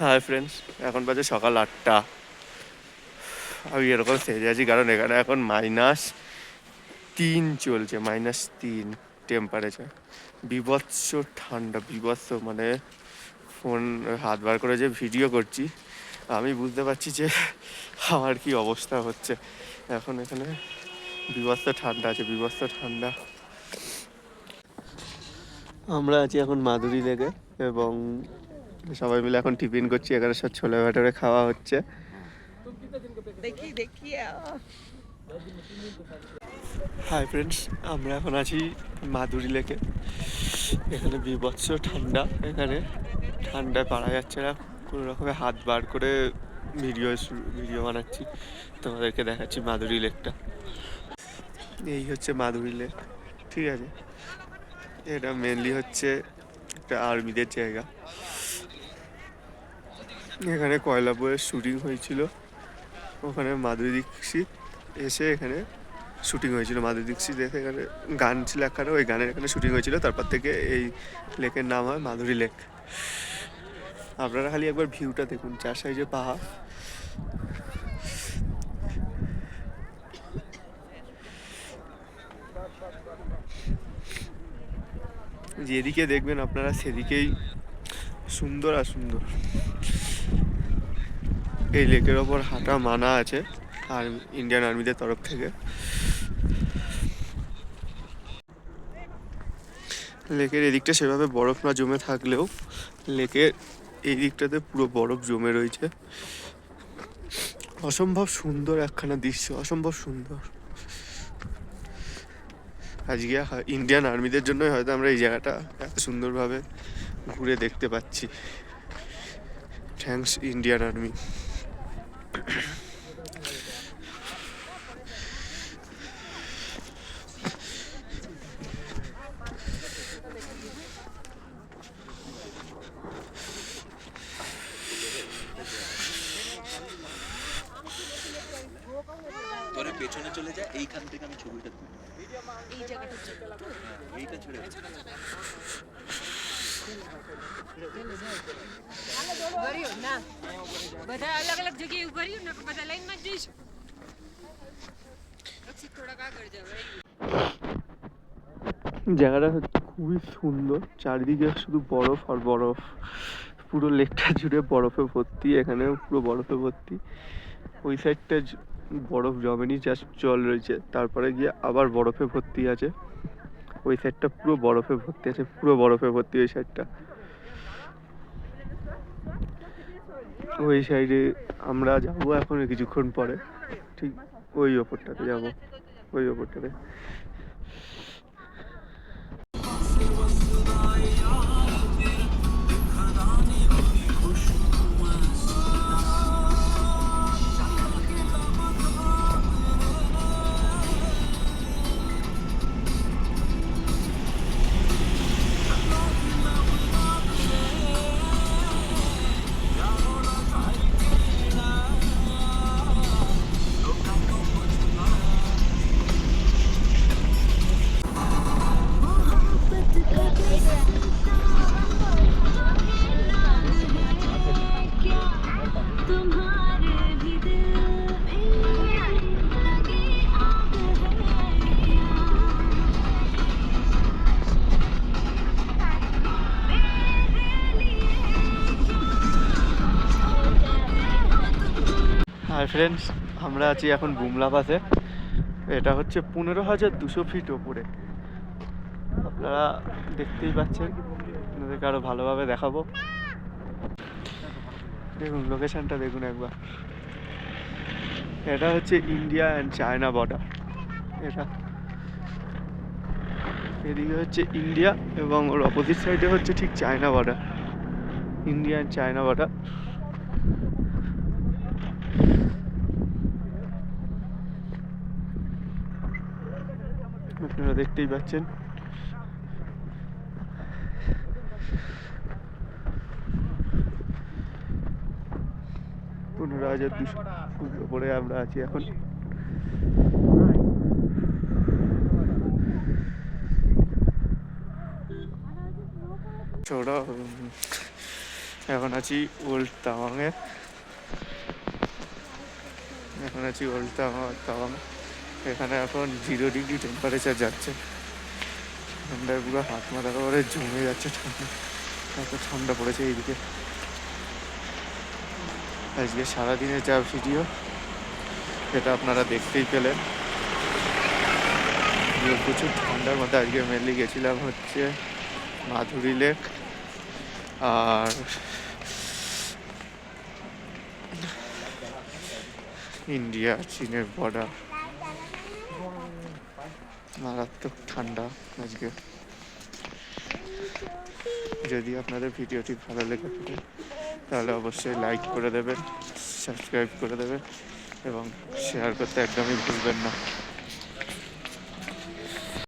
Hi friends এখন বাজে সকাল আটটা। আমি এরকম সেজে আছি, কারণ এখানে এখন মাইনাস তিন চলছে মাইনাস তিন টেম্পারেচার বিভৎস ঠান্ডা, বিভৎস মানে ফোন হাত বার করে যে ভিডিও করছি, আমি বুঝতে পারছি যে আমার কি অবস্থা হচ্ছে। এখন এখানে বিভৎস ঠান্ডা আছে, বিভৎস ঠান্ডা। আমরা আছি এখন মাধুরী লেগে এবং সবাই মিলে এখন টিফিন করছি এখানে সব ছোলে ভাটোরে খাওয়া হচ্ছে। দেখি দেখি হাই ফ্রেন্ডস আমরা এখন আছি মাধুরী লেকে। এখানে বিভৎস ঠান্ডা এখানে ঠান্ডায় পারা যাচ্ছে না। কোনো রকমে হাত বার করে ভিডিও ভিডিও বানাচ্ছি। তোমাদেরকে দেখাচ্ছি মাধুরী লেকটা। এই হচ্ছে মাধুরী লেক ঠিক আছে? এটা মেনলি হচ্ছে একটা আর্মিদের জায়গা। এখানে কয়লা বইয়ের শুটিং হয়েছিল। ওখানে মাধুরী দীক্ষিত এসে এখানে শুটিং হয়েছিল। মাধুরী দীক্ষিত এসে এখানে গান ছিল একখানে ওই গানের এখানে শুটিং হয়েছিল। তারপর থেকে এই লেকের নাম হয় মাধুরী লেক। আপনারা খালি একবার ভিউটা দেখুন, চার সাইজে পাহাড়। যেদিকে দেখবেন আপনারা সেদিকেই সুন্দর আর সুন্দর। এই লেকের ওপর হাঁটা মানা আছে আর ইন্ডিয়ান আর্মিদের তরফ থেকে। লেকের এদিকটা সেভাবে বরফ না জমে থাকলেও লেকের এই দিকটাতে পুরো বরফ জমে রয়েছে। অসম্ভব সুন্দর একখানা দৃশ্য, অসম্ভব সুন্দর। আজকে ইন্ডিয়ান আর্মিদের জন্যই হয়তো আমরা এই জায়গাটা এত সুন্দরভাবে ঘুরে দেখতে পাচ্ছি। Thanks Indian army. পেছনে চলে এইখান থেকে আমি ছবিটা তুলি। এই জায়গাটা হ্যাঁ, এইটা ছেড়ে બધા અલગ અલગ જગ્યાએ ઉભા રહ્યું ને બધા લાઈનમાં જ જઈશું પછી થોડાક આગળ જાવ জায়গাটা হচ্ছে খুবই সুন্দর চারিদিকে শুধু বরফ আর বরফ পুরো লেকটা জুড়ে বরফে ভর্তি এখানেও পুরো বরফে ভর্তি ওই সাইডটা জ- বরফ জমেনি জাস্ট জল রয়েছে তারপরে গিয়ে আবার বরফে ভর্তি আছে ওই সাইডটা পুরো বরফে ভর্তি আছে, পুরো বরফে ভর্তি ওই সাইডটা ওই সাইডে আমরা যাব এখন কিছুক্ষণ পরে, ঠিক ওই ওপরটাতে যাব, ওই ওপরটাতে। হাই ফ্রেন্ডস আমরা আছি এখন বুমলা পাশে এটা হচ্ছে পনেরো হাজার দুশো ফিট ওপরে। আপনারা দেখতেই পাচ্ছেন, আপনাদেরকে আরও ভালোভাবে দেখাবো। দেখুন লোকেশনটা দেখুন একবার। এটা হচ্ছে ইন্ডিয়া অ্যান্ড চায়না বর্ডার এটা। এদিকে হচ্ছে ইন্ডিয়া এবং ওর অপোজিট সাইডে হচ্ছে ঠিক China border India and China border আপনারা দেখতেই পাচ্ছেন। পনেরো হাজার দুশো ওপরে আমরা আছি এখন। ছোট এখন আছি ওল্ড তাওয়াংয়ে। এখন আছি ওল্ড তাওয়াং। এখানে এখন জিরো ডিগ্রি টেম্পারেচার যাচ্ছে। ঠান্ডায় পুরো হাত মাথা করে জমে যাচ্ছে ঠান্ডা। এত ঠান্ডা পড়েছে এইদিকে। আজকে সারাদিনের যা ভিডিও সেটা আপনারা দেখতেই পেলেন। প্রচুর ঠান্ডার মধ্যে আজকে মেনলি গেছিলাম হচ্ছে মাধুরী লেক আর ইন্ডিয়া, চীনের বর্ডার মারাত্মক ঠান্ডা আজকে। যদি আপনাদের ভিডিওটি ভালো লেগে থাকে, তাহলে অবশ্যই লাইক করে দেবেন সাবস্ক্রাইব করে দেবেন, এবং শেয়ার করতে একদমই ভুলবেন না।